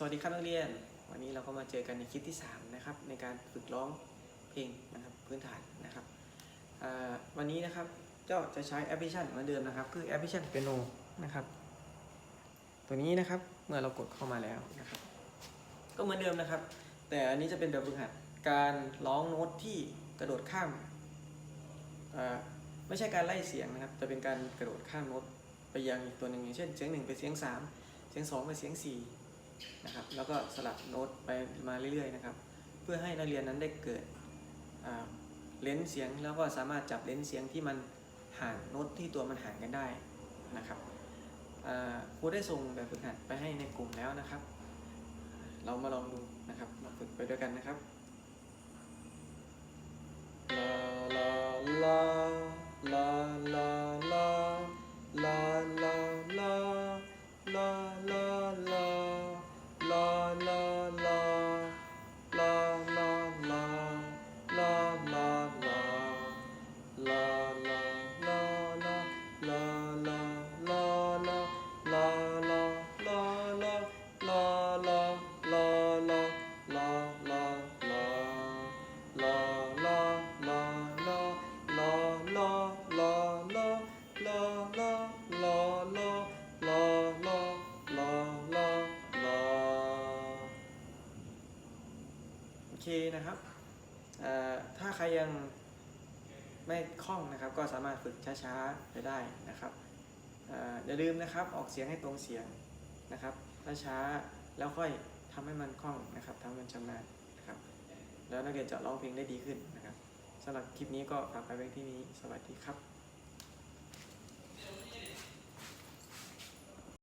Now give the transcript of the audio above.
สวัสดีครับนักเรียน วันนี้เราก็มาเจอกันในคลิปที่3นะครับในการฝึกร้องเพลงนะครับพื้นฐานนะครับวันนี้นะครับเจ้าจะใช้แอปพลิเคชันเหมือนเดิมนะครับ คือแอปพลิเคชันเปียโนนะครับ ตัวนี้นะครับเมื่อเรากดเข้ามาแล้วนะครับ ก็เหมือนเดิมนะครับ แต่อันนี้จะเป็นแบบฝึกหัดการร้องโน้ตที่กระโดดข้ามไม่ใช่การไล่เสียงนะครับจะเป็นการกระโดดข้ามโน้ตไปยังอีกตัวหนึ่งอย่างเช่นเสียงหนึ่งไปเสียงสามเสียงสองไปเสียงสี่ นะครับ แล้วก็สลับโน้ตไปมาเรื่อยๆนะครับ เพื่อให้นักเรียนนั้นได้เกิดเลนส์เสียงแล้วก็สามารถจับเลนส์เสียงที่มันห่างโน้ตที่ตัวมันห่างกันได้นะครับครูได้ส่งแบบฝึกหัดไปให้ในกลุ่มแล้วนะครับ เรามาลองดูนะครับมาฝึกไปด้วยกันนะครับ ลาลาลาลาลาลาลาลาลาลาลาลาลาลาลาลาลาโอเคนะครับเอ่อถ้าใครยังไม่คล่องนะครับ ก็สามารถฝึกช้าๆไปได้นะครับเอ่ออย่าลืมนะครับออกเสียงให้ตรงเสียงนะครับช้าๆแล้วค่อยทำให้มันคล่องนะครับทำให้มันชำนาญนะครับ แล้วนักเรียนจะร้องเพลงได้ดีขึ้นนะครับสำหรับคลิปนี้ก็ฝากไปไว้ที่นี้สวัสดีครับ